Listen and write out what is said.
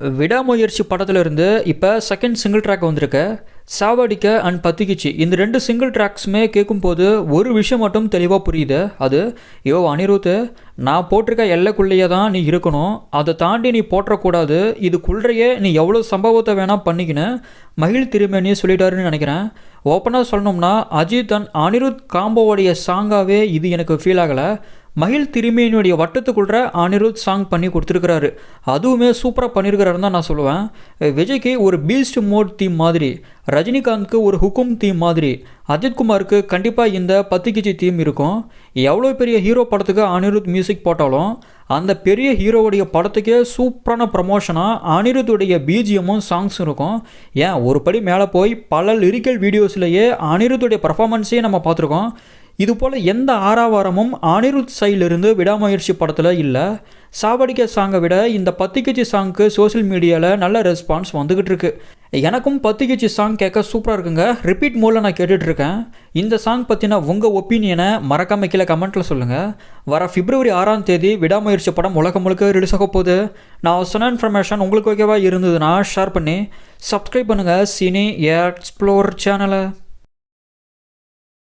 விடாமுயற்சி படத்துல இருந்து இப்போ செகண்ட் சிங்கிள் ட்ராக் வந்திருக்கு. சாவடிக்க அண்ட் பத்திக்கிச்சு. இந்த ரெண்டு சிங்கிள் ட்ராக்ஸுமே கேட்கும்போது ஒரு விஷயம் மட்டும் தெளிவாக புரியுது. அது யோ அனிருத் நான் போட்டிருக்க எல்லைக்குள்ளேயே தான் நீ இருக்கணும். அதை தாண்டி நீ போட்டக்கூடாது இதுக்குள்ளேயே நீ எவ்வளோ சம்பவத்தை வேணால் பண்ணிக்கின்னு மகிழ் திருமேனி சொல்லிட்டாருன்னு நினைக்கிறேன். ஓப்பனாக சொல்லணும்னா அஜித் அண்ட் அனிருத் காம்போவோடைய சாங்காகவே இது எனக்கு ஃபீல் ஆகலை. மகிழ் திருமேனியுடைய வட்டத்துக்குள்ள அனிருத் சாங் பண்ணி கொடுத்துருக்கிறாரு. அதுவுமே சூப்பராக பண்ணியிருக்கிறாருன்னு தான் நான் சொல்லுவேன். விஜய்க்கு ஒரு பீஸ்ட் மோட் தீம் மாதிரி. ரஜினிகாந்த்க்கு ஒரு ஹுக்கும் தீம் மாதிரி. அஜித்குமாருக்கு கண்டிப்பாக இந்த பத்துக்கிச்சி தீம் இருக்கும். எவ்வளோ பெரிய ஹீரோ படத்துக்கு அனிருத் மியூசிக் போட்டாலும் அந்த பெரிய ஹீரோவுடைய படத்துக்கே சூப்பரான ப்ரமோஷனாக அனிருத்துடைய பிஜிஎம்மும் சாங்ஸும் இருக்கும். ஏன் ஒரு படி மேலே போய் பல லிரிக்கல் வீடியோஸ்லேயே அனிருத்துடைய பர்ஃபாமன்ஸையே நம்ம பார்த்துருக்கோம். இது போல் எந்த ஆறாவாரமும் அனிருத் சைலிருந்து விடாமுயற்சி படத்தில் இல்லை. சாவடிக்க சாங்கை விட இந்த பத்திக்கிச்சி சாங்க்கு சோஷியல் மீடியாவில் நல்ல ரெஸ்பான்ஸ் வந்துக்கிட்டு இருக்குது எனக்கும் பத்து பத்திக்கிச்சி சாங் கேட்க சூப்பராக இருக்குங்க. ரிப்பீட் மோடில் நான் கேட்டுட்ருக்கேன். இந்த சாங் பற்றின உங்கள் ஒப்பீனியனை மறக்காம கீழே கமெண்ட்டில் சொல்லுங்கள் வர பிப்ரவரி ஆறாம் தேதி விடாமுயற்சி படம் உலகம் முழுக்க ரிலீஸ் ஆக போகுது. நான் சொன்ன இன்ஃபர்மேஷன் உங்களுக்கு ஓகேவா இருந்ததுன்னா ஷேர் பண்ணி சப்ஸ்கிரைப் பண்ணுங்கள் சினி எக்ஸ்ப்ளோர் சேனலை